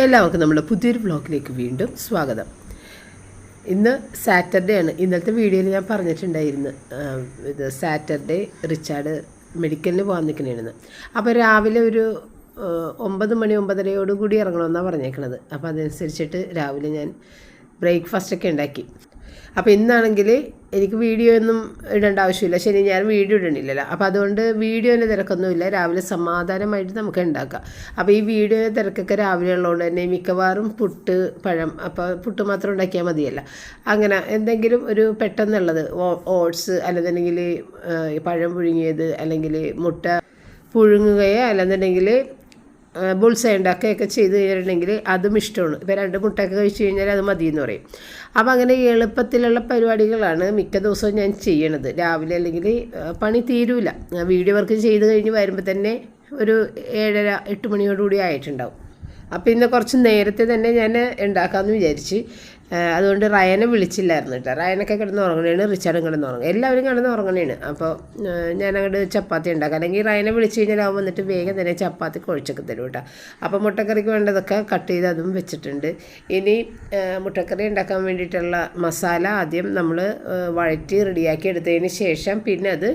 എല്ലാവർക്കും നമ്മുടെ പുതിയൊരു വ്ളോഗിലേക്ക് വീണ്ടും സ്വാഗതം. ഇന്ന് സാറ്റർഡേ ആണ്. ഇന്നത്തെ വീഡിയോയിൽ ഞാൻ പറഞ്ഞിട്ടുണ്ടായിരുന്നു ഇത് സാറ്റർഡേ റിച്ചാർഡ് മെഡിക്കലിന് പോകാൻ നിൽക്കണേന്ന്. അപ്പോൾ രാവിലെ ഒരു ഒമ്പത് മണി ഒമ്പതരയോട് കൂടി ഇറങ്ങണമെന്നാണ് പറഞ്ഞേക്കണത്. അപ്പോൾ അതനുസരിച്ചിട്ട് രാവിലെ ഞാൻ ബ്രേക്ക്ഫാസ്റ്റൊക്കെ ഉണ്ടാക്കി. അപ്പോൾ ഇന്നാണെങ്കിൽ എനിക്ക് വീഡിയോ ഒന്നും ഇടേണ്ട ആവശ്യമില്ല. ശരി ഞാൻ വീഡിയോ ഇടണില്ലല്ലോ. അപ്പോൾ അതുകൊണ്ട് വീഡിയോന്റെ തിരക്കൊന്നുമില്ല. രാവിലെ സമാധാനമായിട്ട് നമുക്ക് ഉണ്ടാക്കാം അപ്പോൾ ഈ വീഡിയോയുടെ തിരക്കൊക്കെ രാവിലെ ഉള്ളതുകൊണ്ട് തന്നെ മിക്കവാറും പുട്ട് പഴം അപ്പോൾ പുട്ട് മാത്രം ഉണ്ടാക്കിയാൽ മതിയല്ല. അങ്ങനെ എന്തെങ്കിലും ഒരു പെട്ടെന്നുള്ളത് ഓട്സ് അല്ലെന്നുണ്ടെങ്കിൽ പഴം പുഴുങ്ങിയത് അല്ലെങ്കിൽ മുട്ട പുഴുങ്ങുകയോ അല്ലെന്നുണ്ടെങ്കിൽ ബുൾസ ഉണ്ടാക്കുകയൊക്കെ ചെയ്ത് കഴിഞ്ഞിട്ടുണ്ടെങ്കിൽ അതും ഇഷ്ടമാണ്. ഇപ്പോൾ രണ്ട് മുട്ടയൊക്കെ കഴിച്ച് കഴിഞ്ഞാൽ അത് മതി എന്ന് പറയും. അപ്പോൾ അങ്ങനെ എളുപ്പത്തിലുള്ള പരിപാടികളാണ് മിക്ക ദിവസവും ഞാൻ ചെയ്യണത്. രാവിലെ അല്ലെങ്കിൽ പണി തീരൂല. വീഡിയോ വർക്ക് ചെയ്ത് കഴിഞ്ഞ് വരുമ്പോൾ തന്നെ ഒരു ഏഴര എട്ട് മണിയോടുകൂടി ആയിട്ടുണ്ടാവും. അപ്പോൾ ഇന്ന് കുറച്ച് നേരത്തെ തന്നെ ഞാൻ ഉണ്ടാക്കാമെന്ന് വിചാരിച്ച് അതുകൊണ്ട് റയനെ വിളിച്ചില്ലായിരുന്നു കേട്ടോ. റയനൊക്കെ കിടന്ന് ഉറങ്ങണേണ് റിച്ചാർഡും കിടന്ന് ഉറങ്ങും. എല്ലാവരും കിടന്ന് ഉറങ്ങണേണ്. അപ്പോൾ ഞാൻ അങ്ങോട്ട് ചപ്പാത്തി ഉണ്ടാക്കാം. അല്ലെങ്കിൽ റയനെ വിളിച്ചു കഴിഞ്ഞാൽ അവൻ വന്നിട്ട് വേഗം തന്നെ ചപ്പാത്തി കുഴച്ചൊക്കെ തരും കേട്ടോ. അപ്പോൾ മുട്ടക്കറിക്ക് വേണ്ടതൊക്കെ കട്ട് ചെയ്ത് അതും വെച്ചിട്ടുണ്ട്. ഇനി മുട്ടക്കറി ഉണ്ടാക്കാൻ വേണ്ടിയിട്ടുള്ള മസാല ആദ്യം നമ്മൾ വഴറ്റി റെഡിയാക്കി എടുത്തതിന് ശേഷം പിന്നെ അത്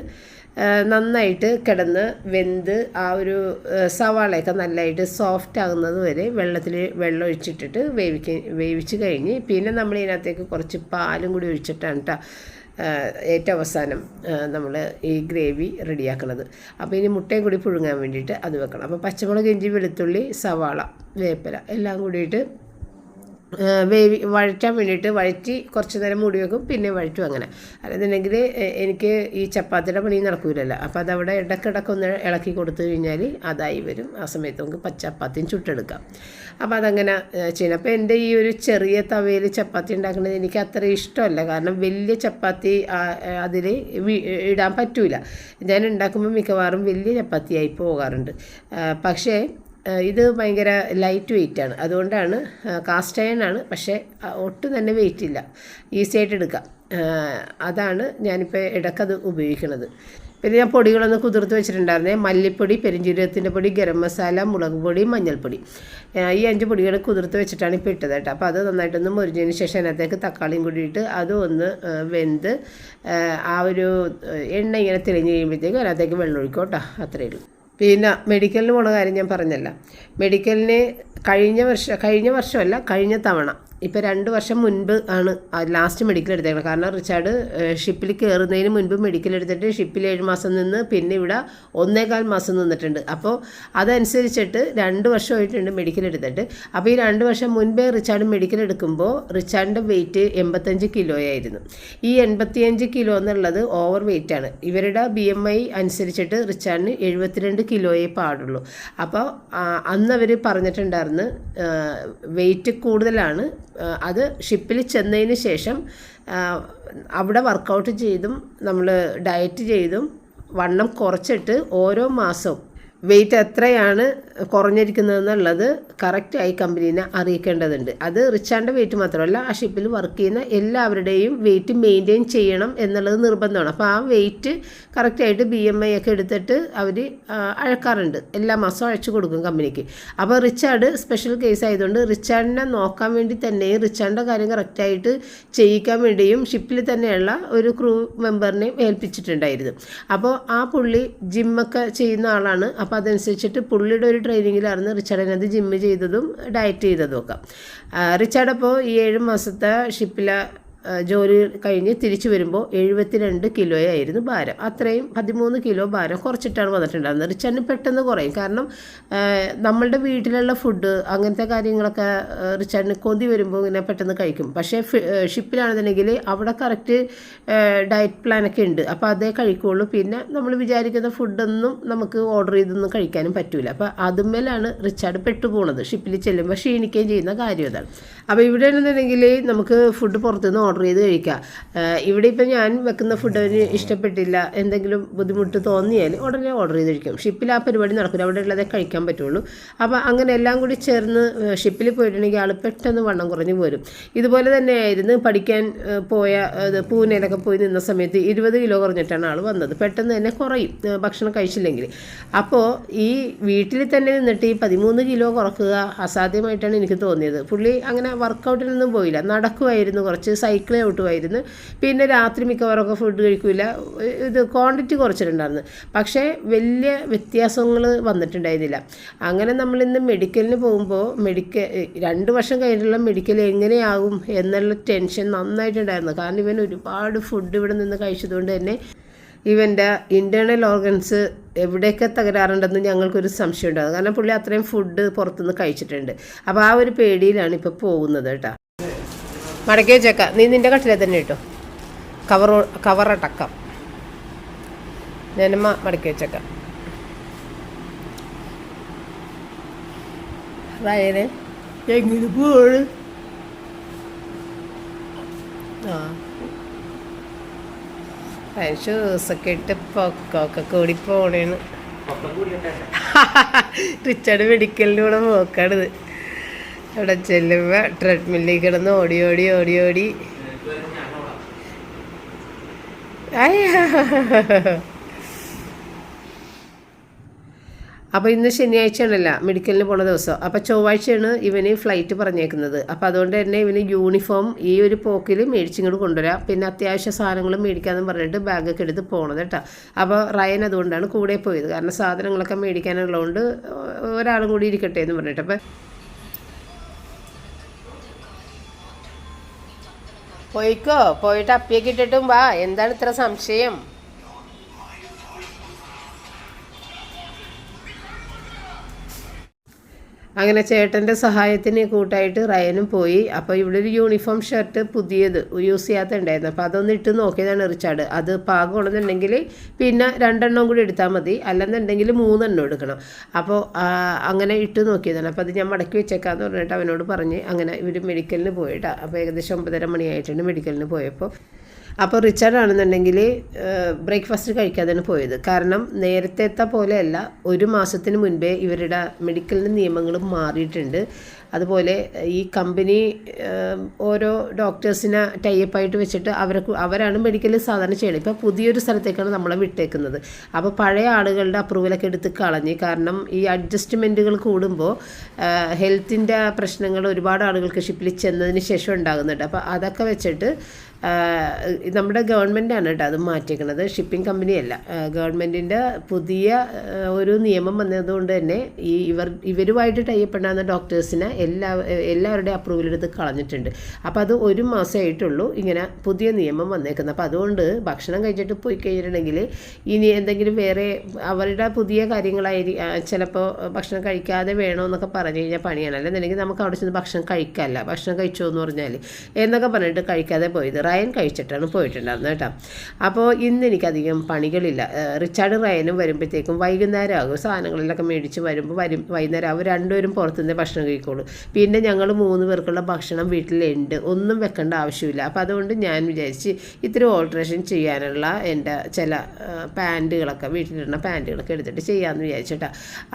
നന്നായിട്ട് കിടന്ന് വെന്ത് ആ ഒരു സവാളയൊക്കെ നല്ലതായിട്ട് സോഫ്റ്റ് ആകുന്നത് വരെ വെള്ളത്തിൽ വെള്ളം ഒഴിച്ചിട്ടിട്ട് വേവിക്ക വേവിച്ച് കഴിഞ്ഞ് പിന്നെ നമ്മൾ ഇതിനകത്തേക്ക് കുറച്ച് പാലും കൂടി ഒഴിച്ചിട്ടാണ് കേട്ടോ ഏറ്റവും അവസാനം നമ്മൾ ഈ ഗ്രേവി റെഡിയാക്കുന്നത്. അപ്പോൾ ഇനി മുട്ടയും കൂടി പുഴുങ്ങാൻ വേണ്ടിയിട്ട് അത് വെക്കണം. അപ്പോൾ പച്ചമുളക് ഇഞ്ചി വെളുത്തുള്ളി സവാള വേപ്പില എല്ലാം കൂടിയിട്ട് വേവി വഴറ്റാൻ വേണ്ടിയിട്ട് വഴറ്റി കുറച്ച് നേരം മൂടി വെക്കും പിന്നെ വഴറ്റും അങ്ങനെ. അല്ലെന്നുണ്ടെങ്കിൽ എനിക്ക് ഈ ചപ്പാത്തിയുടെ പണി നടക്കൂലല്ലോ. അപ്പോൾ അതവിടെ ഇടക്കിടക്ക് ഒന്ന് ഇളക്കി കൊടുത്തു കഴിഞ്ഞാൽ അതായി വരും. ആ സമയത്ത് നമുക്ക് പച്ചപ്പാത്തിയും ചുട്ടെടുക്കാം. അപ്പോൾ അതങ്ങനെ ചെയ്യണം. അപ്പോൾ എന്റെ ഈ ഒരു ചെറിയ തവയിൽ ചപ്പാത്തി ഉണ്ടാക്കുന്നത് എനിക്ക് അത്ര ഇഷ്ടമല്ല. കാരണം വലിയ ചപ്പാത്തി അതിൽ ഇടാൻ പറ്റൂല. ഞാൻ ഉണ്ടാക്കുമ്പോൾ മിക്കവാറും വലിയ ചപ്പാത്തിയായി പോകാറുണ്ട്. പക്ഷേ ഇത് ഭയങ്കര ലൈറ്റ് വെയിറ്റ് ആണ്. അതുകൊണ്ടാണ് കാസ്റ്റ് അയൺ ആണ്. പക്ഷേ ഒട്ടും തന്നെ വെയിറ്റ് ഇല്ല. ഈസി ആയിട്ട് എടുക്കാം. അതാണ് ഞാനിപ്പോൾ ഇടയ്ക്കത് ഉപയോഗിക്കുന്നത്. പിന്നെ ഞാൻ പൊടികളൊന്ന് കുതിർത്ത് വെച്ചിട്ടുണ്ടായിരുന്നേ. മല്ലിപ്പൊടി പെരിഞ്ജീരകത്തിന്റെ പൊടി ഗരം മസാല മുളക് പൊടി മഞ്ഞൾപ്പൊടി. ഈ അഞ്ച് പൊടികൾ കുതിർത്ത് വെച്ചിട്ടാണ് ഇപ്പോൾ ഇട്ടത് കേട്ടോ. അപ്പോൾ അത് നന്നായിട്ടൊന്ന് മുരിഞ്ഞതിന് ശേഷം അതിനകത്തേക്ക് തക്കാളിയും കൂടി ഇട്ട് അതും വെന്ത് ആ ഒരു എണ്ണ ഇങ്ങനെ തെളിഞ്ഞ് കഴിയുമ്പോഴത്തേക്കും അതിനകത്തേക്ക് വെള്ളം ഒഴിക്കും കേട്ടോ. അത്രയേ ഉള്ളൂ. പിന്നെ മെഡിക്കലിന് പോണ കാര്യം ഞാൻ പറഞ്ഞല്ല. മെഡിക്കലിന് കഴിഞ്ഞ വർഷം കഴിഞ്ഞ വർഷമല്ല കഴിഞ്ഞ തവണ ഇപ്പോൾ രണ്ട് വർഷം മുൻപ് ആണ് ലാസ്റ്റ് മെഡിക്കൽ എടുത്തേക്കുന്നത് കാരണം റിച്ചാർഡ് ഷിപ്പിൽ കയറുന്നതിന് മുൻപ് മെഡിക്കൽ എടുത്തിട്ട് ഷിപ്പിൽ ഏഴ് മാസം നിന്ന് പിന്നെ ഇവിടെ ഒന്നേകാൽ മാസം നിന്നിട്ടുണ്ട്. അപ്പോൾ അതനുസരിച്ചിട്ട് രണ്ട് വർഷമായിട്ടുണ്ട് മെഡിക്കൽ എടുത്തിട്ട്. അപ്പോൾ ഈ രണ്ട് വർഷം മുൻപേ റിച്ചാർഡ് മെഡിക്കൽ എടുക്കുമ്പോൾ റിച്ചാർഡിന്റെ വെയിറ്റ് എൺപത്തഞ്ച് കിലോ ആയിരുന്നു. ഈ എൺപത്തിയഞ്ച് കിലോ എന്നുള്ളത് ഓവർ വെയിറ്റാണ് ഇവരുടെ ബി എം ഐ അനുസരിച്ചിട്ട് റിച്ചാർഡിന് എഴുപത്തിരണ്ട് കിലോയെ പാടുള്ളൂ. അപ്പോൾ അന്നവർ പറഞ്ഞിട്ടുണ്ടായിരുന്നു വെയിറ്റ് കൂടുതലാണ് അത് ഷിപ്പിൽ ചെന്നതിന് ശേഷം അവിടെ വർക്കൗട്ട് ചെയ്തും നമ്മൾ ഡയറ്റ് ചെയ്തും വണ്ണം കുറച്ചിട്ട് ഓരോ മാസവും വെയിറ്റ് എത്രയാണ് കുറഞ്ഞിരിക്കുന്നതെന്നുള്ളത് കറക്റ്റായി കമ്പനീനെ അറിയിക്കേണ്ടതുണ്ട്. അത് റിച്ചാന്റെ വെയിറ്റ് മാത്രമല്ല ആ ഷിപ്പിൽ വർക്ക് ചെയ്യുന്ന എല്ലാവരുടെയും വെയിറ്റ് മെയിന്റെയിൻ ചെയ്യണം എന്നുള്ളത് നിർബന്ധമാണ്. അപ്പോൾ ആ വെയിറ്റ് കറക്റ്റായിട്ട് ബി എം ഐ ഒക്കെ എടുത്തിട്ട് അവർ അഴക്കാറുണ്ട്. എല്ലാ മാസവും അഴച്ചു കൊടുക്കും കമ്പനിക്ക്. അപ്പോൾ റിച്ചാർഡ് സ്പെഷ്യൽ കേസ് ആയതുകൊണ്ട് റിച്ചാർഡിനെ നോക്കാൻ വേണ്ടി തന്നെയും റിച്ചാർഡിന്റെ കാര്യം കറക്റ്റായിട്ട് ചെയ്യിക്കാൻ വേണ്ടിയും ഷിപ്പിൽ തന്നെയുള്ള ഒരു ക്രൂ മെമ്പറിനെയും ഏൽപ്പിച്ചിട്ടുണ്ടായിരുന്നു. അപ്പോൾ ആ പുള്ളി ജിമ്മൊക്കെ ചെയ്യുന്ന ആളാണ്. അപ്പോൾ അതനുസരിച്ചിട്ട് പുള്ളിയുടെ ഒരു ട്രെയിനിങ്ങിലായിരുന്നു റിച്ചാർഡിനകത്ത് ജിമ്മ് ചെയ്തതും ഡയറ്റ് ചെയ്തതും ഒക്കെ. റിച്ചാർഡ് അപ്പോൾ ഈ ഏഴ് മാസത്തെ ഷിപ്പിലെ ജോലി കഴിഞ്ഞ് തിരിച്ചു വരുമ്പോൾ എഴുപത്തിരണ്ട് കിലോയായിരുന്നു ഭാരം. അത്രയും പതിമൂന്ന് കിലോ ഭാരം കുറച്ചിട്ടാണ് വന്നിട്ടുണ്ടായിരുന്നത്. റിച്ചാർഡിന് പെട്ടെന്ന് കുറയും. കാരണം നമ്മളുടെ വീട്ടിലുള്ള ഫുഡ് അങ്ങനത്തെ കാര്യങ്ങളൊക്കെ ആ, റിച്ചാർഡിന് കൊതി വരുമ്പോൾ ഇങ്ങനെ പെട്ടെന്ന് കഴിക്കും. പക്ഷേ ഷിപ്പിലാണെന്നുണ്ടെങ്കിൽ അവിടെ കറക്റ്റ് ഡയറ്റ് പ്ലാനൊക്കെ ഉണ്ട്. അപ്പോൾ അതേ കഴിക്കുള്ളൂ. പിന്നെ നമ്മൾ വിചാരിക്കുന്ന ഫുഡൊന്നും നമുക്ക് ഓർഡർ ചെയ്തൊന്നും കഴിക്കാനും പറ്റൂല. അപ്പോൾ അതുമേലാണ് റിച്ചാർഡ് പെട്ടുപോണത്. ഷിപ്പിൽ ചെല്ലുമ്പോൾ ക്ഷീണിക്കുകയും ചെയ്യുന്ന കാര്യം അതാണ് അപ്പോൾ ഇവിടെ ആണെന്നുണ്ടെങ്കിൽ നമുക്ക് ഫുഡ് പുറത്തുനിന്ന് ഓർഡർ ഓർഡർ ചെയ്ത് കഴിക്കുക. ഇവിടെ ഇപ്പം ഞാൻ വെക്കുന്ന ഫുഡ് അവന് ഇഷ്ടപ്പെട്ടില്ല എന്തെങ്കിലും ബുദ്ധിമുട്ട് തോന്നിയാൽ ഉടനെ ഓർഡർ ചെയ്ത് കഴിക്കും. ഷിപ്പിൽ ആ പരിപാടി നടക്കില്ല അവിടെ ഉള്ളതേ കഴിക്കാൻ പറ്റുള്ളൂ. അപ്പോൾ അങ്ങനെ എല്ലാം കൂടി ചേർന്ന് ഷിപ്പിൽ പോയിട്ടുണ്ടെങ്കിൽ ആൾ പെട്ടെന്ന് വണ്ണം കുറഞ്ഞു പോരും. ഇതുപോലെ തന്നെയായിരുന്നു പഠിക്കാൻ പോയ പൂനയിലൊക്കെ പോയി നിന്ന സമയത്ത് ഇരുപത് കിലോ കുറഞ്ഞിട്ടാണ് ആൾ വന്നത്. പെട്ടെന്ന് തന്നെ കുറയും ഭക്ഷണം കഴിച്ചില്ലെങ്കിൽ. അപ്പോൾ ഈ വീട്ടിൽ തന്നെ നിന്നിട്ട് ഈ പതിമൂന്ന് കിലോ കുറക്കുക അസാധ്യമായിട്ടാണ് എനിക്ക് തോന്നിയത്. പുള്ളി അങ്ങനെ വർക്കൗട്ടിനൊന്നും പോയില്ല. നടക്കുമായിരുന്നു കുറച്ച് സൈക്കിൾ ചവിട്ടുമായിരുന്നു പിന്നെ രാത്രി മിക്കവാറൊക്കെ ഫുഡ് കഴിക്കില്ല ഇത് ക്വാണ്ടിറ്റി കുറച്ചിട്ടുണ്ടായിരുന്നു. പക്ഷേ വലിയ വ്യത്യാസങ്ങൾ വന്നിട്ടുണ്ടായിരുന്നില്ല. അങ്ങനെ നമ്മളിന്ന് മെഡിക്കലിന് പോകുമ്പോൾ മെഡിക്കൽ രണ്ട് വർഷം കഴിഞ്ഞിട്ടുള്ള മെഡിക്കൽ എങ്ങനെയാകും എന്നുള്ള ടെൻഷൻ നന്നായിട്ടുണ്ടായിരുന്നു. കാരണം ഇവൻ ഒരുപാട് ഫുഡ് ഇവിടെ നിന്ന് കഴിച്ചതുകൊണ്ട് തന്നെ ഇവന്റെ ഇന്റേർണൽ ഓർഗൻസ് എവിടെയൊക്കെ തകരാറുണ്ടെന്ന് ഞങ്ങൾക്കൊരു സംശയം ഉണ്ടാകും കാരണം പുള്ളി അത്രയും ഫുഡ് പുറത്തുനിന്ന് കഴിച്ചിട്ടുണ്ട്. അപ്പോൾ ആ ഒരു പേടിയിലാണ് ഇപ്പോൾ പോകുന്നത് കേട്ടോ. മടക്കി വെച്ചേക്കാം. നീ നിന്റെ കട്ടിലെ തന്നെ കേട്ടോ കവർ കവറടക്കം. ഞാനമ്മ മടക്കി വെച്ചേക്കാം. റയനെ എങ്ങനെ പോണ്. ആ. ഷൂസൊക്കെ ഇട്ട് പൊക്കമൊക്കെ കൂടി പോണേന്ന് റിച്ചാർഡ് മെഡിക്കലിലൂടെ പോക്കാണിത്. അവിടെ ചെല്ലുമ്പോൾ ട്രെഡ്മില്ലിൽ കിടന്ന് ഓടി ഓടി ഓടി ഓടി. അപ്പോൾ ഇന്ന് ശനിയാഴ്ചയാണല്ല മെഡിക്കലിന് പോണ ദിവസം. അപ്പോൾ ചൊവ്വാഴ്ചയാണ് ഇവന് ഫ്ലൈറ്റ് പറഞ്ഞേക്കുന്നത്. അപ്പോൾ അതുകൊണ്ട് തന്നെ ഇവന് യൂണിഫോം ഈ ഒരു പോക്കിൽ മേടിച്ചിങ്ങോട്ട് കൊണ്ടുവരാം. പിന്നെ അത്യാവശ്യ സാധനങ്ങളും മേടിക്കാമെന്ന് പറഞ്ഞിട്ട് ബാഗൊക്കെ എടുത്ത് പോണത് കേട്ടോ. അപ്പോൾ റയൻ അതുകൊണ്ടാണ് കൂടെ പോയത്. കാരണം സാധനങ്ങളൊക്കെ മേടിക്കാനുള്ളതുകൊണ്ട് ഒരാളും കൂടി ഇരിക്കട്ടെ എന്ന് പറഞ്ഞിട്ട്. അപ്പോൾ പോയിക്കോ. പോയിട്ട് അപ്പിയൊക്കെ ഇട്ടിട്ടും വാ. എന്താണ് ഇത്ര സംശയം? അങ്ങനെ ചേട്ടന്റെ സഹായത്തിന് കൂട്ടായിട്ട് റയനും പോയി. അപ്പോൾ ഇവിടെ ഒരു യൂണിഫോം ഷർട്ട് പുതിയത് യൂസ് ചെയ്യാത്ത ഉണ്ടായിരുന്നു അപ്പോൾ അതൊന്ന് ഇട്ട് നോക്കിയതാണ് റിച്ചാർഡ്. അത് പാകമാണെന്നുണ്ടെങ്കിൽ പിന്നെ രണ്ടെണ്ണം കൂടി എടുത്താൽ മതി. അല്ലെന്നുണ്ടെങ്കിൽ മൂന്നെണ്ണം എടുക്കണം. അപ്പോൾ അങ്ങനെ ഇട്ട് നോക്കിയതാണ്. അപ്പോൾ അത് ഞാൻ മടക്കി വെച്ചേക്കാന്ന് പറഞ്ഞിട്ട് അവനോട് പറഞ്ഞ് അങ്ങനെ ഇവർ മെഡിക്കലിന് പോയിട്ടാണ് അപ്പോൾ ഏകദേശം ഒമ്പതര മണിയായിട്ടുണ്ട് മെഡിക്കലിന് പോയപ്പോൾ അപ്പോൾ റിച്ചാർഡ് ആണെന്നുണ്ടെങ്കിൽ ബ്രേക്ക്ഫാസ്റ്റ് കഴിക്കാതെയാണ് പോയത്. കാരണം നേരത്തെ പോലെയല്ല ഒരു മാസത്തിന് മുൻപേ ഇവരുടെ മെഡിക്കലിന്റെ നിയമങ്ങൾ മാറിയിട്ടുണ്ട്. അതുപോലെ ഈ കമ്പനി ഓരോ ഡോക്ടേഴ്സിനെ ടൈപ്പായിട്ട് വെച്ചിട്ട് അവരെ അവരാണ് മെഡിക്കൽ സാധാരണ ചെയ്യണത്. ഇപ്പോൾ പുതിയൊരു സ്ഥലത്തേക്കാണ് നമ്മളെ വിട്ടേക്കുന്നത്. അപ്പോൾ പഴയ ആളുകളുടെ അപ്രൂവലൊക്കെ എടുത്ത് കളഞ്ഞ് കാരണം ഈ അഡ്ജസ്റ്റ്മെന്റുകൾ കൂടുമ്പോൾ ഹെൽത്തിന്റെ പ്രശ്നങ്ങൾ ഒരുപാട് ആളുകൾക്ക് ഷിപ്പിൽ ചെന്നതിന് ശേഷം ഉണ്ടാകുന്നുണ്ട്. അപ്പോൾ അതൊക്കെ വെച്ചിട്ട് നമ്മുടെ ഗവൺമെന്റാണ് കേട്ടോ അത് മാറ്റിയേക്കണത്. ഷിപ്പിംഗ് കമ്പനിയല്ല. ഗവൺമെന്റിന്റെ പുതിയ ഒരു നിയമം വന്നതുകൊണ്ട് തന്നെ ഈ ഇവർ ഇവരുമായിട്ട് ടൈപ്പെടാവുന്ന ഡോക്ടേഴ്സിനെ എല്ലാ എല്ലാവരുടെയും അപ്രൂവൽ എടുത്ത് കളഞ്ഞിട്ടുണ്ട്. അപ്പോൾ അത് ഒരു മാസമായിട്ടുള്ളൂ ഇങ്ങനെ പുതിയ നിയമം വന്നേക്കുന്നത്. അപ്പോൾ അതുകൊണ്ട് ഭക്ഷണം കഴിച്ചിട്ട് പോയി കഴിഞ്ഞിട്ടുണ്ടെങ്കിൽ ഇനി എന്തെങ്കിലും വേറെ അവരുടെ പുതിയ കാര്യങ്ങളായിരിക്കും ചിലപ്പോൾ ഭക്ഷണം കഴിക്കാതെ വേണമെന്നൊക്കെ പറഞ്ഞു കഴിഞ്ഞാൽ പണിയാണ്. അല്ലെന്നുണ്ടെങ്കിൽ നമുക്ക് അവിടെ ചെന്ന് ഭക്ഷണം കഴിക്കാമല്ല ഭക്ഷണം കഴിച്ചോ എന്ന് പറഞ്ഞാൽ എന്നൊക്കെ പറഞ്ഞിട്ട് കഴിക്കാതെ പോയത്. റയൻ കഴിച്ചിട്ടാണ് പോയിട്ടുണ്ടായിരുന്നത് കേട്ടോ. അപ്പോൾ ഇന്ന് എനിക്കധികം പണികളില്ല. റിച്ചാർഡ് റയനും വരുമ്പോഴത്തേക്കും വൈകുന്നേരം ആകും. സാധനങ്ങളിലൊക്കെ മേടിച്ച് വരുമ്പോൾ വരും വൈകുന്നേരം അവർ രണ്ടുപേരും പുറത്തുനിന്ന് ഭക്ഷണം കഴിക്കുള്ളൂ. പിന്നെ ഞങ്ങൾ മൂന്ന് പേർക്കുള്ള ഭക്ഷണം വീട്ടിലുണ്ട്. ഒന്നും വെക്കേണ്ട ആവശ്യമില്ല. അപ്പോൾ അതുകൊണ്ട് ഞാൻ വിചാരിച്ച് ഇത്തിരി ഓൾട്രേഷൻ ചെയ്യാനുള്ള എന്റെ ചില പാന്റുകളൊക്കെ വീട്ടിലിടുന്ന പാന്റുകളൊക്കെ എടുത്തിട്ട് ചെയ്യാമെന്ന് വിചാരിച്ചിട്ടാ.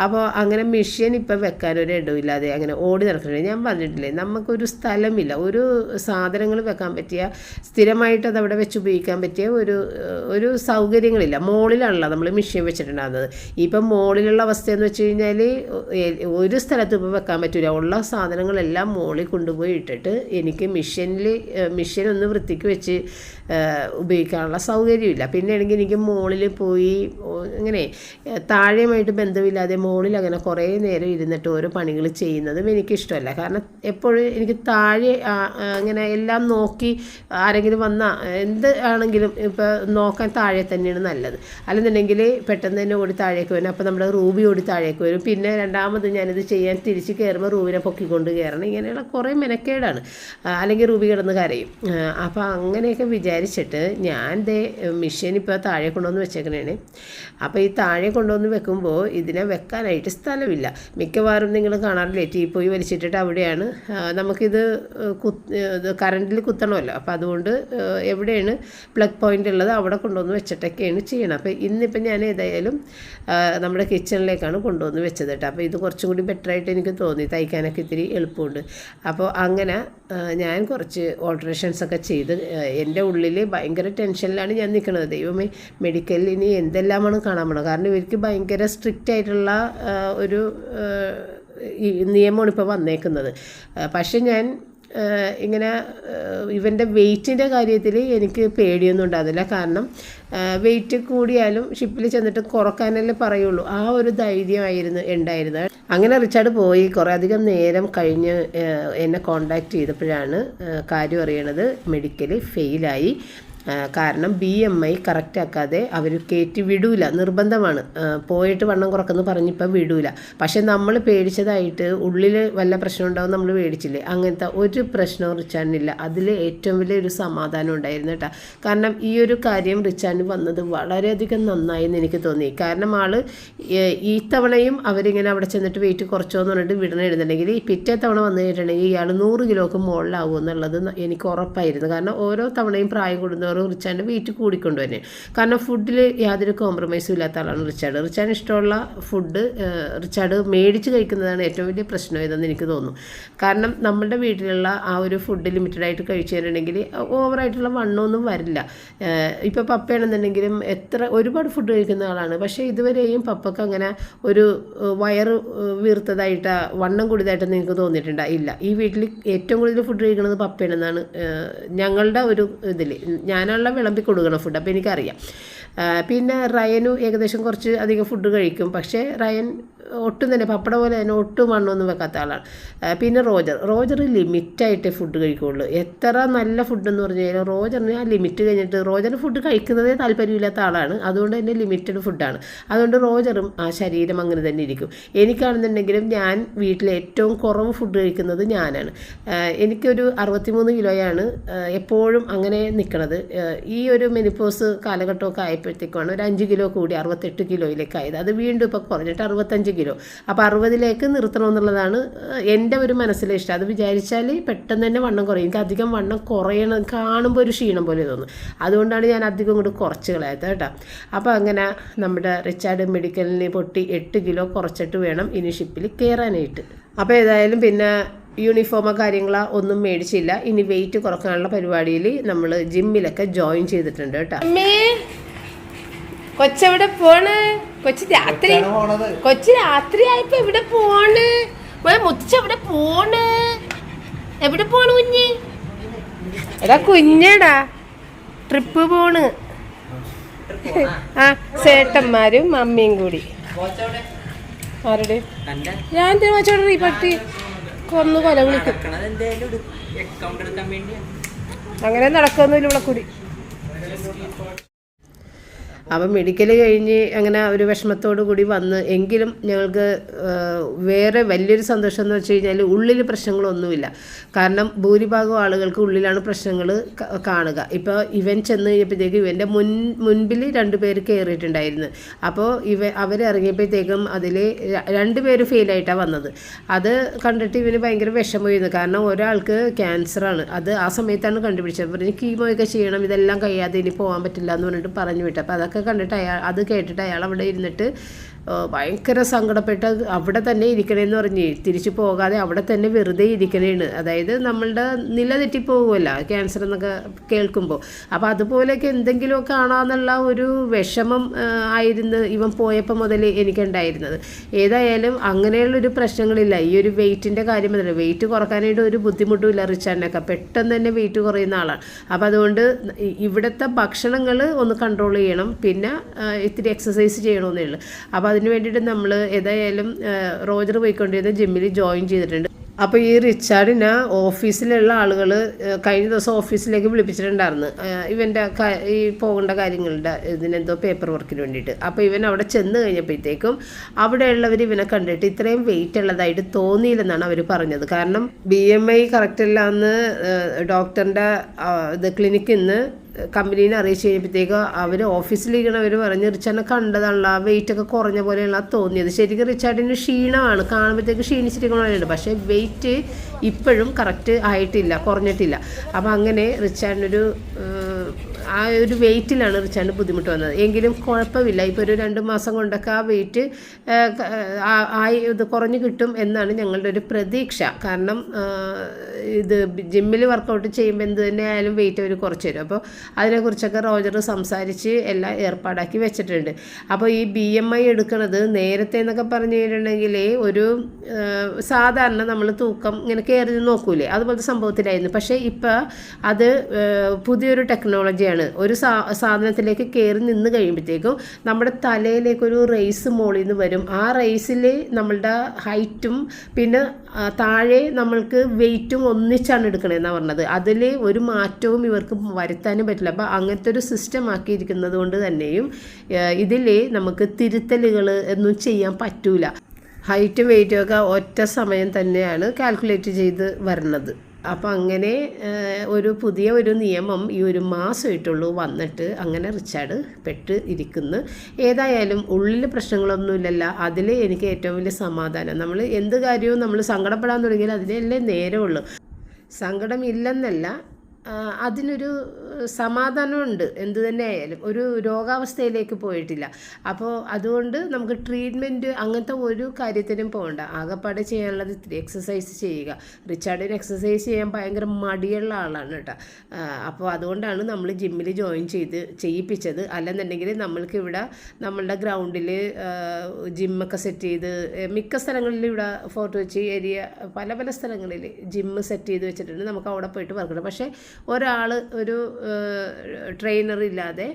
അപ്പോൾ അങ്ങനെ മെഷീൻ ഇപ്പം വെക്കാൻ ഒരു ഇടമില്ലാതെ അങ്ങനെ ഓടി നടക്കുന്നുണ്ട്. ഞാൻ പറഞ്ഞിട്ടില്ലേ നമുക്കൊരു സ്ഥലമില്ല. ഒരു സാധനങ്ങൾ വെക്കാൻ പറ്റിയ സ്ഥിരമായിട്ട് അത് അവിടെ വെച്ച് ഉപയോഗിക്കാൻ പറ്റിയ ഒരു ഒരു സൗകര്യങ്ങളില്ല. മോളിലാണല്ലോ നമ്മൾ മെഷീൻ വെച്ചിട്ടുണ്ടാകുന്നത് ഇപ്പം മോളിലുള്ള അവസ്ഥയെന്ന് വെച്ച് കഴിഞ്ഞാൽ ഒരു സ്ഥലത്ത് ഇപ്പോൾ വെക്കാൻ പറ്റില്ല ഉള്ള സാധനങ്ങളെല്ലാം മോളിൽ കൊണ്ടുപോയി ഇട്ടിട്ട് എനിക്ക് മെഷീനിൽ മിഷൻ ഒന്ന് വൃത്തിക്ക് വെച്ച് ഉപയോഗിക്കാനുള്ള സൗകര്യമില്ല. പിന്നെ ആണെങ്കിൽ എനിക്ക് മുകളിൽ പോയി ഇങ്ങനെ താഴെയുമായിട്ട് ബന്ധമില്ലാതെ മുകളിൽ അങ്ങനെ കുറേ നേരം ഇരുന്നിട്ട് ഓരോ പണികൾ ചെയ്യുന്നതും എനിക്കിഷ്ടമല്ല. കാരണം എപ്പോഴും എനിക്ക് താഴെ ഇങ്ങനെ എല്ലാം നോക്കി ആരെങ്കിലും വന്നാൽ എന്ത് ആണെങ്കിലും ഇപ്പോൾ നോക്കാൻ താഴെ തന്നെയാണ് നല്ലത്. അല്ലെന്നുണ്ടെങ്കിൽ പെട്ടെന്ന് തന്നെ ഓടി താഴേക്ക് വരും. അപ്പോൾ നമ്മുടെ റൂബി ഓടി താഴേക്ക് വരും. പിന്നെ രണ്ടാമത് ഞാനിത് ചെയ്യാൻ തിരിച്ച് കയറുമ്പോൾ റൂബിനെ പൊക്കിക്കൊണ്ട് കയറണം ഇങ്ങനെയുള്ള കുറേ മെനക്കേടാണ്. അല്ലെങ്കിൽ റൂബി കിടന്ന് കരയും. അപ്പോൾ അങ്ങനെയൊക്കെ വിചാരിച്ചിട്ട് ഞാൻ ദേ മിഷ്യൻ ഇപ്പോൾ താഴെ കൊണ്ടുവന്ന് വെച്ചേക്കണേ അപ്പോൾ ഈ താഴെ കൊണ്ടുവന്ന് വെക്കുമ്പോൾ ഇതിനെ വെക്കാനായിട്ട് സ്ഥലമില്ല. മിക്കവാറും നിങ്ങൾ കാണാറില്ലേ ടീ പോയി വലിച്ചിട്ടിട്ട് അവിടെയാണ്. നമുക്കിത് കുത്ത് കറണ്ടിൽ കുത്തണമല്ലോ. അപ്പോൾ അതുകൊണ്ട് ഏഹ്, എവിടെയാണ് പ്ലഗ് പോയിന്റ് ഉള്ളത് അവിടെ കൊണ്ടുവന്ന് വെച്ചിട്ടൊക്കെയാണ് ചെയ്യണം അപ്പോൾ ഇന്നിപ്പോൾ ഞാൻ ഏതായാലും നമ്മുടെ കിച്ചണിലേക്കാണ് കൊണ്ടുവന്ന് വെച്ചത് കേട്ടോ. അപ്പോൾ ഇത് കുറച്ചും കൂടി ബെറ്റർ ആയിട്ട് എനിക്ക് തോന്നി. തയ്ക്കാനൊക്കെ ഇത്തിരി എളുപ്പമുണ്ട്. അപ്പോൾ അങ്ങനെ ഞാൻ കുറച്ച് ഓൾട്ടറേഷൻസ് ഒക്കെ ചെയ്ത് എന്റെ ഉള്ളിൽ ഭയങ്കര ടെൻഷനിലാണ് ഞാൻ നിൽക്കുന്നത് ദൈവമേ മെഡിക്കലിൽ ഇനി എന്തെല്ലാമാണ് കാണാൻ പോണത്? കാരണം ഇവർക്ക് ഭയങ്കര സ്ട്രിക്റ്റ് ആയിട്ടുള്ള ഒരു നിയമമാണ് ഇപ്പോൾ വന്നേക്കുന്നത്. പക്ഷേ ഞാൻ ഇങ്ങനെ ഇവന്റെ വെയിറ്റിന്റെ കാര്യത്തിൽ എനിക്ക് പേടിയൊന്നും ഉണ്ടാകുന്നില്ല കാരണം വെയിറ്റ് കൂടിയാലും ഷിപ്പിൽ ചെന്നിട്ട് കുറക്കാനല്ലേ പറയുള്ളൂ. ആ ഒരു ധൈര്യമായിരുന്നു ഉണ്ടായിരുന്നത്. അങ്ങനെ റിച്ചാർഡ് പോയി. കുറേ അധികം നേരം കഴിഞ്ഞ് എന്നെ കോണ്ടാക്ട് ചെയ്തപ്പോഴാണ് കാര്യം അറിയണത് മെഡിക്കലി ഫെയിലായി കാരണം ബി എം ഐ കറക്റ്റ് ആക്കാതെ അവർ കയറ്റി വിടൂല. നിർബന്ധമാണ്. പോയിട്ട് വണ്ണം കുറക്കുന്നു പറഞ്ഞിപ്പോൾ വിടൂല. പക്ഷെ നമ്മൾ പേടിച്ചതായിട്ട് ഉള്ളിൽ വല്ല പ്രശ്നം ഉണ്ടാവും നമ്മൾ പേടിച്ചില്ലേ? അങ്ങനത്തെ ഒരു പ്രശ്നവും റിച്ചാനില്ല അതിൽ ഏറ്റവും വലിയ ഒരു സമാധാനം ഉണ്ടായിരുന്നു കേട്ടോ. കാരണം ഈ ഒരു കാര്യം റിച്ചാന് വന്നത് വളരെയധികം നന്നായി എന്ന് എനിക്ക് തോന്നി. കാരണം ആൾ ഈ തവണയും അവരിങ്ങനെ അവിടെ ചെന്നിട്ട് വെയിറ്റ് കുറച്ചോ എന്ന് പറഞ്ഞിട്ട് വിടണം എഴുതുന്നുണ്ടെങ്കിൽ ഈ പിറ്റേ തവണ വന്നു കഴിഞ്ഞിട്ടുണ്ടെങ്കിൽ ഇയാൾ നൂറ് കിലോക്ക് മുകളിലാവും എന്നുള്ളത് എനിക്ക് ഉറപ്പായിരുന്നു. കാരണം ഓരോ തവണയും പ്രായം കൂടുന്നവരും റിച്ചാന്റെ വെയിറ്റ് കൂടിക്കൊണ്ട് തന്നെ കാരണം ഫുഡിൽ യാതൊരു കോംപ്രമൈസും ഇല്ലാത്ത ആളാണ് റിച്ചാർഡ്. റിച്ചാർഡ് ഇഷ്ടമുള്ള ഫുഡ് റിച്ചാർഡ് മേടിച്ച് കഴിക്കുന്നതാണ് ഏറ്റവും വലിയ പ്രശ്നം ഇതെന്ന് എനിക്ക് തോന്നുന്നു. കാരണം നമ്മളുടെ വീട്ടിലുള്ള ആ ഒരു ഫുഡ് ലിമിറ്റഡ് ആയിട്ട് കഴിച്ചു തരണമെങ്കിൽ ഓവറായിട്ടുള്ള വണ്ണമൊന്നും വരില്ല. ഇപ്പോൾ പപ്പയാണെന്നുണ്ടെങ്കിലും എത്ര ഒരുപാട് ഫുഡ് കഴിക്കുന്ന ആളാണ്. പക്ഷേ ഇതുവരെയും പപ്പക്ക് അങ്ങനെ ഒരു വയറ് വീർത്തതായിട്ട് വണ്ണം കൂടിയതായിട്ടൊന്നും എനിക്ക് തോന്നിയിട്ടുണ്ട്? ഇല്ല. ഈ വീട്ടിൽ ഏറ്റവും കൂടുതൽ ഫുഡ് കഴിക്കുന്നത് പപ്പയാണെന്നാണ് ഞങ്ങളുടെ ഒരു ഇതിൽ ഞാനുള്ള വിളമ്പി കൊടുക്കണം ഫുഡ് അപ്പോൾ എനിക്കറിയാം. പിന്നെ റയനു ഏകദേശം കുറച്ച് അധികം ഫുഡ് കഴിക്കും. പക്ഷേ റയൻ ഒട്ടും തന്നെ പപ്പട പോലെ തന്നെ ഒട്ടും വണ്ണമൊന്നും വെക്കാത്ത ആളാണ്. പിന്നെ റോജർ. റോജർ ലിമിറ്റായിട്ടേ ഫുഡ് കഴിക്കുള്ളൂ. എത്ര നല്ല ഫുഡ് എന്ന് പറഞ്ഞു കഴിഞ്ഞാൽ റോജറിന് ആ ലിമിറ്റ് കഴിഞ്ഞിട്ട് റോജറിന് ഫുഡ് കഴിക്കുന്നതേ താല്പര്യമില്ലാത്ത ആളാണ്. അതുകൊണ്ട് തന്നെ ലിമിറ്റഡ് ഫുഡാണ് അതുകൊണ്ട് റോജറും ആ ശരീരം അങ്ങനെ തന്നെ ഇരിക്കും. എനിക്കാണെന്നുണ്ടെങ്കിലും ഞാൻ വീട്ടിൽ ഏറ്റവും കുറവ് ഫുഡ് കഴിക്കുന്നത് ഞാനാണ്. എനിക്കൊരു അറുപത്തിമൂന്ന് കിലോയാണ് എപ്പോഴും അങ്ങനെ നിൽക്കണത് ഈ ഒരു മെനിപ്പോസ് കാലഘട്ടമൊക്കെ ആയപ്പോഴത്തേക്കാണ് ഒരു അഞ്ച് കിലോ കൂടി അറുപത്തെട്ട് കിലോയിലേക്ക് ആയത്. അത് വീണ്ടും ഇപ്പോൾ കുറഞ്ഞിട്ട് അറുപത്തഞ്ച് കിലോ അപ്പോൾ അറുപതിലേക്ക് നിർത്തണമെന്നുള്ളതാണ് എന്റെ ഒരു മനസ്സിലെ ഇഷ്ടം. അത് വിചാരിച്ചാൽ പെട്ടെന്ന് തന്നെ വണ്ണം കുറയും. എനിക്ക് അധികം വണ്ണം കുറയണം കാണുമ്പോൾ ഒരു ക്ഷീണം പോലെ തോന്നും. അതുകൊണ്ടാണ് ഞാൻ അധികം ഇങ്ങോട്ട് കുറച്ച് കളയാത്തത് കേട്ടോ. അപ്പോൾ അങ്ങനെ നമ്മുടെ റിച്ചാർഡ് മെഡിക്കലിന് പൊട്ടി എട്ട് കിലോ കുറച്ചിട്ട് വേണം ഇനി ഷിപ്പിൽ കയറാനായിട്ട്. അപ്പോൾ ഏതായാലും പിന്നെ യൂണിഫോമോ കാര്യങ്ങളോ ഒന്നും മേടിച്ചില്ല. ഇനി വെയിറ്റ് കുറക്കാനുള്ള പരിപാടിയിൽ നമ്മൾ ജിമ്മിലൊക്കെ ജോയിൻ ചെയ്തിട്ടുണ്ട് കേട്ടോ. കൊച്ചെവിടെ പോണ്? കൊച്ചു രാത്രി കൊച്ചി രാത്രി ആയപ്പോ എവിടെ പോണ്? മോനെ മുത്തച്ഛ എവിടെ പോണ്? എവിടെ പോണ് കുഞ്ഞ്? എടാ കുഞ്ഞടാ ട്രിപ്പ് പോണ്. ആ ചേട്ടന്മാരും മമ്മിയും കൂടി. ആരുടെ? ഞാൻ ചോടെ ഈ പട്ടി കൊന്നു കൊല വിളിക്കും. അങ്ങനെ നടക്കൊന്നുമില്ല ഇവിടെ കൂടി. അപ്പം മെഡിക്കൽ കഴിഞ്ഞ് അങ്ങനെ ഒരു വിഷമത്തോടു കൂടി വന്ന് എങ്കിലും ഞങ്ങൾക്ക് വേറെ വലിയൊരു സന്തോഷം എന്ന് വെച്ച് കഴിഞ്ഞാൽ ഉള്ളിൽ പ്രശ്നങ്ങളൊന്നുമില്ല. കാരണം ഭൂരിഭാഗം ആളുകൾക്ക് ഉള്ളിലാണ് പ്രശ്നങ്ങൾ കാണുക. ഇപ്പോൾ ഇവൻ ചെന്ന് കഴിഞ്ഞപ്പോഴത്തേക്ക് ഇവന്റെ മുൻ മുൻപിൽ രണ്ട് പേര് കയറിയിട്ടുണ്ടായിരുന്നു അപ്പോൾ ഇവ അവരിറങ്ങിയപ്പോഴത്തേക്കും അതിൽ രണ്ട് പേര് ഫെയിലായിട്ടാണ് വന്നത്. അത് കണ്ടിട്ട് ഇവന് ഭയങ്കര വിഷമമായിരുന്നു. കാരണം ഒരാൾക്ക് ക്യാൻസറാണ് അത് ആ സമയത്താണ് കണ്ടുപിടിച്ചത്. പറഞ്ഞ് കീമോയൊക്കെ ചെയ്യണം. ഇതെല്ലാം കഴിയാതെ ഇനി പോകാൻ പറ്റില്ല എന്ന് പറഞ്ഞിട്ട് പറഞ്ഞു വിട്ടു. അപ്പോൾ അതൊക്കെ കണ്ടിട്ട് അയാൾ അത് കേട്ടിട്ട് അയാൾ അവിടെ ഇരുന്നിട്ട് ഭയങ്കര സങ്കടപ്പെട്ട് അവിടെ തന്നെ ഇരിക്കണേന്ന് പറഞ്ഞ്. തിരിച്ചു പോകാതെ അവിടെ തന്നെ വെറുതെ ഇരിക്കണേണ്. അതായത് നമ്മളുടെ നില തെറ്റിപ്പോകുമല്ല ക്യാൻസർ എന്നൊക്കെ കേൾക്കുമ്പോൾ അപ്പോൾ അതുപോലെയൊക്കെ എന്തെങ്കിലുമൊക്കെ ആണാന്നുള്ള ഒരു വിഷമം ആയിരുന്നു ഇവൻ പോയപ്പോൾ മുതൽ എനിക്കുണ്ടായിരുന്നത്. ഏതായാലും അങ്ങനെയുള്ളൊരു പ്രശ്നങ്ങളില്ല. ഈ ഒരു വെയിറ്റിന്റെ കാര്യം തന്നെ വെയിറ്റ് കുറക്കാനായിട്ട് ഒരു ബുദ്ധിമുട്ടുമില്ല റിച്ചാനൊക്കെ പെട്ടെന്ന് തന്നെ വെയിറ്റ് കുറയുന്ന ആളാണ് അപ്പോൾ അതുകൊണ്ട് ഇവിടുത്തെ ഭക്ഷണങ്ങൾ ഒന്ന് കൺട്രോൾ ചെയ്യണം. പിന്നെ ഇത്തിരി എക്സസൈസ് ചെയ്യണമെന്നേ ഉള്ളൂ. അപ്പോൾ അതിന് വേണ്ടിയിട്ട് നമ്മൾ ഏതായാലും റോജർ പോയിക്കൊണ്ടിരുന്ന ജിമ്മിൽ ജോയിൻ ചെയ്തിട്ടുണ്ട്. അപ്പോൾ ഈ റിച്ചാർഡിനെ ഓഫീസിലുള്ള ആളുകൾ കഴിഞ്ഞ ദിവസം ഓഫീസിലേക്ക് വിളിപ്പിച്ചിട്ടുണ്ടായിരുന്നു. ഇവന്റെ ഈ പോകേണ്ട കാര്യങ്ങളുടെ ഇതിനെന്തോ പേപ്പർ വർക്കിന് വേണ്ടിയിട്ട്. അപ്പോൾ ഇവൻ അവിടെ ചെന്ന് കഴിഞ്ഞപ്പോഴത്തേക്കും അവിടെയുള്ളവർ ഇവനെ കണ്ടിട്ട് ഇത്രയും വെയിറ്റ് ഉള്ളതായിട്ട് തോന്നിയില്ലെന്നാണ് അവർ പറഞ്ഞത്. കാരണം ബി എം ഐ കറക്റ്റ് അല്ല എന്ന് ഡോക്ടറിന്റെ ഇത് ക്ലിനിക്കിൽ നിന്ന് കമ്പനീനെ അറിയിച്ച് കഴിഞ്ഞപ്പോഴത്തേക്ക് അവർ ഓഫീസിലിരിക്കണവർ പറഞ്ഞ് റിച്ചാർഡിനെ കണ്ടതാണല്ലോ ആ വെയിറ്റൊക്കെ കുറഞ്ഞ പോലെയുള്ള തോന്നിയത്. ശരിക്കും റിച്ചാർഡിന് ക്ഷീണമാണ് കാണുമ്പോഴത്തേക്ക് ക്ഷീണിച്ചിരിക്കണമെന്നുണ്ട് പക്ഷേ വെയിറ്റ് ഇപ്പോഴും കറക്റ്റ് ആയിട്ടില്ല കുറഞ്ഞിട്ടില്ല. അപ്പോൾ അങ്ങനെ റിച്ചാർഡിനൊരു ആ ഒരു വെയിറ്റിലാണ് റിച്ചാന്റെ ബുദ്ധിമുട്ട് വന്നത്. എങ്കിലും കുഴപ്പമില്ല. ഇപ്പോൾ ഒരു രണ്ട് മാസം കൊണ്ടൊക്കെ ആ വെയിറ്റ് ആയി ഇത് കുറഞ്ഞു കിട്ടും എന്നാണ് ഞങ്ങളുടെ ഒരു പ്രതീക്ഷ. കാരണം ഇത് ജിമ്മിൽ വർക്കൗട്ട് ചെയ്യുമ്പോൾ എന്ത് തന്നെ ആയാലും വെയിറ്റ് അവർ കുറച്ച് തരും. അപ്പോൾ അതിനെക്കുറിച്ചൊക്കെ റോജർ സംസാരിച്ച് എല്ലാം ഏർപ്പാടാക്കി വെച്ചിട്ടുണ്ട്. അപ്പോൾ ഈ ബി എം ഐ എടുക്കുന്നത് നേരത്തെ എന്നൊക്കെ പറഞ്ഞു കഴിഞ്ഞിട്ടുണ്ടെങ്കിൽ ഒരു സാധാരണ നമ്മൾ തൂക്കം ഇങ്ങനെ കയറി നോക്കൂലേ? അതുപോലത്തെ സംഭവത്തിലായിരുന്നു. പക്ഷേ ഇപ്പോൾ അത് പുതിയൊരു ടെക്നോളജിയാണ്. ഒരു സാ സാധനത്തിലേക്ക് കയറി നിന്ന് കഴിയുമ്പോഴത്തേക്കും നമ്മുടെ തലയിലേക്ക് ഒരു റേസ് മോളിൽ നിന്ന് വരും. ആ റേസിൽ നമ്മളുടെ ഹൈറ്റും പിന്നെ താഴെ നമ്മൾക്ക് വെയിറ്റും ഒന്നിച്ചാണ് എടുക്കണതെന്നാണ് പറഞ്ഞത്. അതിൽ ഒരു മാറ്റവും ഇവർക്ക് വരുത്താനും പറ്റില്ല. അപ്പോൾ അങ്ങനത്തെ ഒരു സിസ്റ്റം ആക്കിയിരിക്കുന്നത് കൊണ്ട് തന്നെയും ഇതിൽ നമുക്ക് തിരുത്തലുകൾ ഒന്നും ചെയ്യാൻ പറ്റൂല. ഹൈറ്റും വെയിറ്റും ഒക്കെ ഒറ്റ സമയം തന്നെയാണ് കാൽക്കുലേറ്റ് ചെയ്ത് വരുന്നത് അപ്പം അങ്ങനെ ഒരു പുതിയ ഒരു നിയമം ഈ ഒരു മാസമായിട്ടുള്ളൂ വന്നിട്ട് അങ്ങനെ റിച്ചാർഡ് പെട്ട് ഇരിക്കുന്നു. ഏതായാലും ഉള്ളിൽ പ്രശ്നങ്ങളൊന്നുമില്ലല്ല. അതിൽ എനിക്ക് ഏറ്റവും വലിയ സമാധാനം. നമ്മൾ എന്ത് കാര്യവും നമ്മൾ സങ്കടപ്പെടാൻ തുടങ്ങിയാൽ അതിനല്ലേ നേരമുള്ളൂ. സങ്കടമില്ലെന്നല്ല ആ, അതിനൊരു സമാധാനമുണ്ട്. എന്തു തന്നെ ആയാലും ഒരു രോഗാവസ്ഥയിലേക്ക് പോയിട്ടില്ല. അപ്പോൾ അതുകൊണ്ട് നമുക്ക് ട്രീറ്റ്മെന്റ് അങ്ങനത്തെ ഒരു കാര്യത്തിനും പോകണ്ട. ആകെപ്പാടെ ചെയ്യാനുള്ളത് ഇത്തിരി എക്സസൈസ് ചെയ്യുക. റിച്ചാർഡിന് എക്സസൈസ് ചെയ്യാൻ ഭയങ്കര മടിയുള്ള ആളാണ് കേട്ടോ. അപ്പോൾ അതുകൊണ്ടാണ് നമ്മൾ ജിമ്മിൽ ജോയിൻ ചെയ്ത് ചെയ്യിപ്പിച്ചത്. അല്ലെന്നുണ്ടെങ്കിൽ നമ്മൾക്ക് ഇവിടെ നമ്മളുടെ ഗ്രൗണ്ടിൽ ജിമ്മൊക്കെ സെറ്റ് ചെയ്ത് മിക്ക സ്ഥലങ്ങളിലും ഇവിടെ ഫോർട്ട് കൊച്ചി ഏരിയ പല പല സ്ഥലങ്ങളിൽ ജിമ്മ് സെറ്റ് ചെയ്ത് വെച്ചിട്ടുണ്ട്. നമുക്ക് അവിടെ പോയിട്ട് വർക്ക് പക്ഷേ ഒരാൾ ഒരു ട്രെയിനർ ഇല്ലാതെ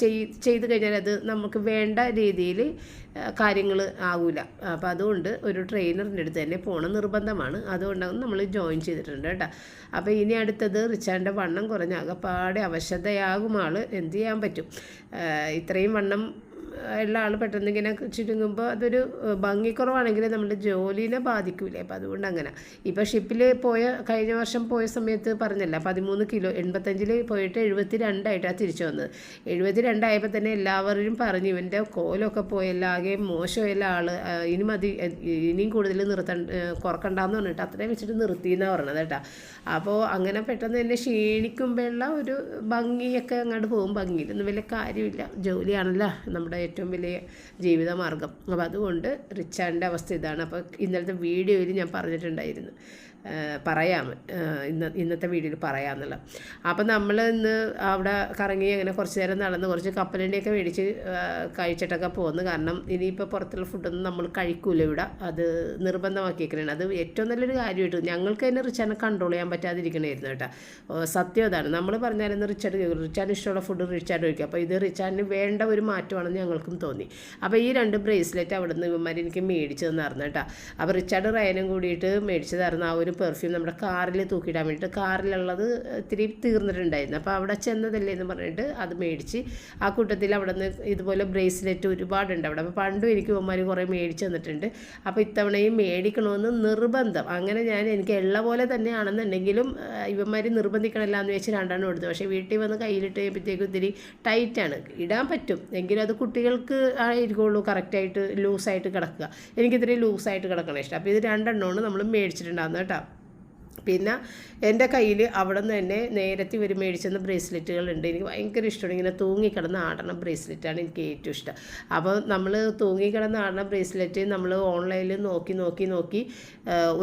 ചെയ് ചെയ്ത് കഴിഞ്ഞാൽ അത് നമുക്ക് വേണ്ട രീതിയിൽ കാര്യങ്ങൾ ആവില്ല അപ്പോൾ അതുകൊണ്ട് ഒരു ട്രെയിനറിന്റെ അടുത്ത് തന്നെ പോകണം നിർബന്ധമാണ്. അതുകൊണ്ടാണ് നമ്മൾ ജോയിൻ ചെയ്തിട്ടുണ്ട് കേട്ടോ. അപ്പോൾ ഇനി അടുത്തത് റിച്ചാന്റെ വണ്ണം കുറഞ്ഞ ആകെപ്പാടെ അവശതയാകും ആൾ എന്ത് ചെയ്യാൻ പറ്റും? ഇത്രയും വണ്ണം ഉള്ള ആൾ പെട്ടെന്ന് ഇങ്ങനെ ചുരുങ്ങുമ്പോൾ അതൊരു ഭംഗിക്കുറവാണെങ്കിൽ നമ്മുടെ ജോലിനെ ബാധിക്കൂലേ. അപ്പോൾ അതുകൊണ്ട് അങ്ങനെ. ഇപ്പോൾ ഷിപ്പിൽ പോയ കഴിഞ്ഞ വർഷം പോയ സമയത്ത് പറഞ്ഞല്ല പതിമൂന്ന് കിലോ എൺപത്തഞ്ചിൽ പോയിട്ട് എഴുപത്തി രണ്ടായിട്ടാണ് തിരിച്ചു വന്നത്. എഴുപത്തി രണ്ടായപ്പോൾ തന്നെ എല്ലാവരും പറഞ്ഞു ഇവന്റെ കോലൊക്കെ പോയല്ല ആകെ മോശമല്ല ആൾ ഇനി മതി ഇനിയും കൂടുതൽ നിർത്തണ്ട കുറക്കണ്ടെന്ന് പറഞ്ഞിട്ട് അത്രയും വെച്ചിട്ട് നിർത്തി എന്നാണ് പറഞ്ഞത് കേട്ടോ. അപ്പോൾ അങ്ങനെ പെട്ടെന്ന് തന്നെ ക്ഷീണിക്കുമ്പോഴുള്ള ഒരു ഭംഗിയൊക്കെ അങ്ങോട്ട് പോകും. ഭംഗിയിലൊന്നും വലിയ കാര്യമില്ല. ജോലിയാണല്ലോ നമ്മുടെ ഏറ്റവും വലിയ ജീവിതമാർഗം. അപ്പോൾ അതുകൊണ്ട് റിച്ചാന്റെ അവസ്ഥ ഇതാണ്. അപ്പോൾ ഇന്നലത്തെ വീഡിയോയിൽ ഞാൻ പറഞ്ഞിട്ടുണ്ടായിരുന്നു. പറയാം. ഇന്ന് ഇന്ന ഇന്നത്തെ വീഡിയോയിൽ പറയാമെന്നുള്ളത് അപ്പം നമ്മൾ ഇന്ന് അവിടെ കറങ്ങി അങ്ങനെ കുറച്ച് നേരം നടന്ന് കുറച്ച് കപ്പലണ്ടിയൊക്കെ മേടിച്ച് കഴിച്ചിട്ടൊക്കെ പോകുന്നു കാരണം ഇനിയിപ്പോൾ പുറത്തുള്ള ഫുഡൊന്നും നമ്മൾ കഴിക്കൂല ഇവിടെ. അത് നിർബന്ധമാക്കിയേക്കണേ അത് ഏറ്റവും നല്ലൊരു കാര്യമായിട്ട് ഞങ്ങൾക്ക് തന്നെ റിച്ചാനെ കൺട്രോൾ ചെയ്യാൻ പറ്റാതിരിക്കണമായിരുന്നു കേട്ടോ. സത്യം അതാണ്. നമ്മൾ പറഞ്ഞാലും റിച്ചാർഡ് റിച്ചാൻ ഇഷ്ടമുള്ള ഫുഡ് റിച്ചാർഡ് കഴിക്കും അപ്പോൾ ഇത് റിച്ചാർഡിന് വേണ്ട ഒരു മാറ്റമാണെന്ന് ഞങ്ങൾക്കും തോന്നി. അപ്പോൾ ഈ രണ്ട് ബ്രേസ്ലെറ്റ് അവിടെ നിന്ന് ഇവന്മാർ എനിക്ക് മേടിച്ചു തന്നായിരുന്നു കേട്ടോ. അപ്പോൾ റിച്ചാർഡ് റയനും കൂടിയിട്ട് മേടിച്ചു തരുന്ന ആ ഒരു പെർഫ്യൂം നമ്മുടെ കാറിൽ തൂക്കിയിടാൻ വേണ്ടിയിട്ട് കാറിലുള്ളത് ഇത്തിരി തീർന്നിട്ടുണ്ടായിരുന്നു. അപ്പോൾ അവിടെ ചെന്നതല്ലേ എന്ന് പറഞ്ഞിട്ട് അത് മേടിച്ച് ആ കൂട്ടത്തിൽ അവിടെ നിന്ന് ഇതുപോലെ ബ്രേസ്ലെറ്റ് ഒരുപാടുണ്ട് അവിടെ. അപ്പോൾ പണ്ടും എനിക്ക് ഉമ്മമാർ കുറേ മേടിച്ച് തന്നിട്ടുണ്ട്. അപ്പോൾ ഇത്തവണയും മേടിക്കണമെന്ന് നിർബന്ധം. അങ്ങനെ ഞാൻ എനിക്ക് ഉള്ള പോലെ തന്നെയാണെന്നുണ്ടെങ്കിലും ഇവന്മാർ നിർബന്ധിക്കണമല്ല എന്ന് വെച്ച് രണ്ടെണ്ണം എടുത്തു. പക്ഷേ വീട്ടിൽ വന്ന് കയ്യിലിട്ട് കഴിയുമ്പോഴത്തേക്കും ഇത്തിരി ടൈറ്റാണ് ഇടാൻ പറ്റും. എങ്കിലും അത് കുട്ടികൾക്ക് ആയിരിക്കുള്ളൂ കറക്റ്റായിട്ട് ലൂസായിട്ട് കിടക്കുക. എനിക്കിത്തിരി ലൂസായിട്ട് കിടക്കണം ഇഷ്ടം. അപ്പോൾ ഇത് രണ്ടെണ്ണമാണ് നമ്മൾ മേടിച്ചിട്ടുണ്ടാകുന്നത് കേട്ടോ. പിന്നെ എന്റെ കയ്യിൽ അവിടെ നിന്ന് തന്നെ നേരത്തെ ഇവർ മേടിച്ചെന്ന ബ്രേസ്ലെറ്റുകളുണ്ട്. എനിക്ക് ഭയങ്കര ഇഷ്ടമാണ്. ഇങ്ങനെ തൂങ്ങിക്കിടന്ന് ആടണ ബ്രേസ്ലെറ്റാണ് എനിക്ക് ഏറ്റവും ഇഷ്ടം. അപ്പോൾ നമ്മൾ തൂങ്ങിക്കിടന്ന് ആടണ ബ്രേസ്ലെറ്റ് നമ്മൾ ഓൺലൈനിൽ നോക്കി നോക്കി നോക്കി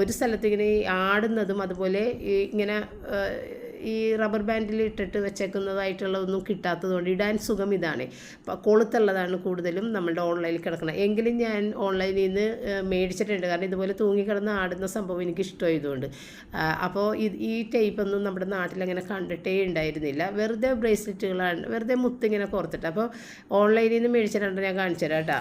ഒരു സ്ഥലത്ത് ഇങ്ങനെ ആടുന്നതും അതുപോലെ ഇങ്ങനെ ഈ റബ്ബർ ബാൻഡിൽ ഇട്ടിട്ട് വെച്ചേക്കുന്നതായിട്ടുള്ളതൊന്നും കിട്ടാത്തതുകൊണ്ട് ഇടാൻ സുഖം ഇതാണ്. കൊളുത്തുള്ളതാണ് കൂടുതലും നമ്മളുടെ ഓൺലൈനിൽ കിടക്കുന്നത്. എങ്കിലും ഞാൻ ഓൺലൈനിൽ നിന്ന് മേടിച്ചിട്ടുണ്ട്. കാരണം ഇതുപോലെ തൂങ്ങിക്കിടന്ന് ആടുന്ന സംഭവം എനിക്ക് ഇഷ്ടമായതുകൊണ്ട്. അപ്പോൾ ഈ ടൈപ്പൊന്നും നമ്മുടെ നാട്ടിൽ അങ്ങനെ കണ്ടിട്ടേ ഉണ്ടായിരുന്നില്ല. വെറുതെ ബ്രേസ്ലെറ്റുകളാണ് വെറുതെ മുത്ത് ഇങ്ങനെ കോർത്തിട്ട്. അപ്പോൾ ഓൺലൈനിൽ നിന്ന് മേടിച്ചിട്ടുണ്ട്. ഞാൻ കാണിച്ചു തരാം കേട്ടോ.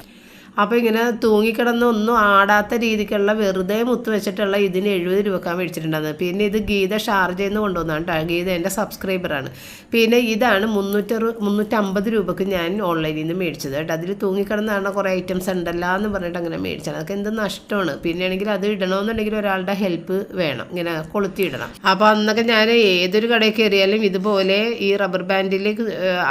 അപ്പോൾ ഇങ്ങനെ തൂങ്ങിക്കിടന്ന് ഒന്നും ആടാത്ത രീതിക്കുള്ള വെറുതെ മുത്ത് വെച്ചിട്ടുള്ള ഇതിന് എഴുപത് രൂപക്കാൻ മേടിച്ചിട്ടുണ്ടായിരുന്നത്. പിന്നെ ഇത് ഗീത ഷാർജ് നിന്ന് കൊണ്ടുവന്നാണ് കേട്ടോ ഗീത എന്റെ സബ്സ്ക്രൈബറാണ് പിന്നെ ഇതാണ് മുന്നൂറ്ററു മുന്നൂറ്റമ്പത് രൂപക്ക് ഞാൻ ഓൺലൈനിൽ നിന്ന് മേടിച്ചത് കേട്ടോ. അതിൽ തൂങ്ങിക്കിടന്നാണ് കുറേ ഐറ്റംസ് ഉണ്ടല്ലോ എന്ന് പറഞ്ഞിട്ട് അങ്ങനെ മേടിച്ചത് അതൊക്കെ എന്ത് നഷ്ടമാണ്. പിന്നെ ആണെങ്കിൽ അത് ഇടണമെന്നുണ്ടെങ്കിൽ ഒരാളുടെ ഹെൽപ്പ് വേണം. ഇങ്ങനെ കൊളുത്തി ഇടണം. അപ്പോൾ അന്നൊക്കെ ഞാൻ ഏതൊരു കടയിൽ കയറിയാലും ഇതുപോലെ ഈ റബ്ബർ ബാൻഡിൽ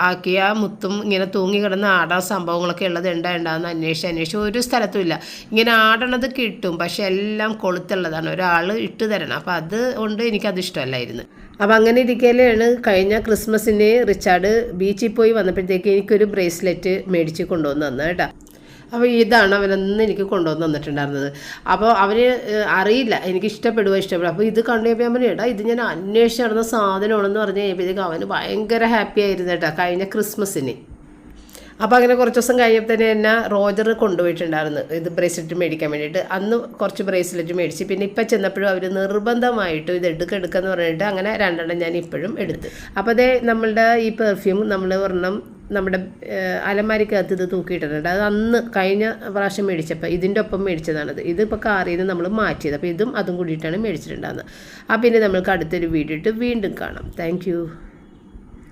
ആക്കിയ മുത്തും ഇങ്ങനെ തൂങ്ങി കിടന്ന് ആടാൻ സംഭവങ്ങളൊക്കെ ഉള്ളത് ഉണ്ടാ ഉണ്ടാകുന്ന അന്വേഷിച്ച് അന്വേഷിച്ച്. ഒരു സ്ഥലത്തും ഇല്ല. ഇങ്ങനെ ആടണത് കിട്ടും പക്ഷെ എല്ലാം കൊളുത്തുള്ളതാണ്. ഒരാൾ ഇട്ട് തരണം. അപ്പോൾ അത് കൊണ്ട് എനിക്കത് ഇഷ്ടമല്ലായിരുന്നു. അപ്പോൾ അങ്ങനെ ഇരിക്കലാണ്. കഴിഞ്ഞ ക്രിസ്മസിന് റിച്ചാർഡ് ബീച്ചിൽ പോയി വന്നപ്പോഴത്തേക്ക് എനിക്കൊരു ബ്രേസ്ലെറ്റ് മേടിച്ച് കൊണ്ടുവന്ന് തന്നെ കേട്ടോ. അപ്പോൾ ഇതാണ് അവനന്ന് എനിക്ക് കൊണ്ടുവന്ന് തന്നിട്ടുണ്ടായിരുന്നത്. അപ്പോൾ അവന് അറിയില്ല. എനിക്ക് ഇഷ്ടപ്പെടുക ഇഷ്ടപ്പെടുക അപ്പോൾ ഇത് കണ്ടു ഞാൻ എടാ ഇത് ഞാൻ അന്വേഷിച്ച് നടന്ന സാധനമാണെന്ന് പറഞ്ഞ് കഴിഞ്ഞപ്പോഴത്തേക്ക് അവന് ഭയങ്കര ഹാപ്പി ആയിരുന്നു കേട്ടോ കഴിഞ്ഞ ക്രിസ്മസിന്. അപ്പോൾ അങ്ങനെ കുറച്ച് ദിവസം കഴിഞ്ഞപ്പോൾ തന്നെ എന്നെ റോജർ കൊണ്ടുപോയിട്ടുണ്ടായിരുന്നു. ഇത് ബ്രേസ്ലെറ്റ് മേടിക്കാൻ വേണ്ടിയിട്ട്. അന്ന് കുറച്ച് ബ്രേസ്ലെറ്റ് മേടിച്ച്. പിന്നെ ഇപ്പം ചെന്നപ്പോഴും അവർ നിർബന്ധമായിട്ടും ഇത് എടുക്കുക എന്ന് പറഞ്ഞിട്ട് അങ്ങനെ രണ്ടെണ്ണം ഞാൻ ഇപ്പോഴും എടുത്ത്. അപ്പോൾ അതേ നമ്മളുടെ ഈ പെർഫ്യൂം നമ്മൾ ഒരെണ്ണം നമ്മുടെ അലമാരിക്കകത്ത് ഇത് തൂക്കിയിട്ടിട്ടുണ്ട്. അത് അന്ന് കഴിഞ്ഞ പ്രാവശ്യം മേടിച്ചപ്പോൾ ഇതിന്റെ ഒപ്പം മേടിച്ചതാണത്. ഇതിപ്പോൾ കാറിൽ നിന്ന് നമ്മൾ മാറ്റിയത്. അപ്പോൾ ഇതും അതും കൂടിയിട്ടാണ് മേടിച്ചിട്ടുണ്ടാകുന്നത് അപ്പോൾ പിന്നെ നമ്മൾക്ക് അടുത്തൊരു വീഡിയോ ഇട്ട് വീണ്ടും കാണാം. താങ്ക്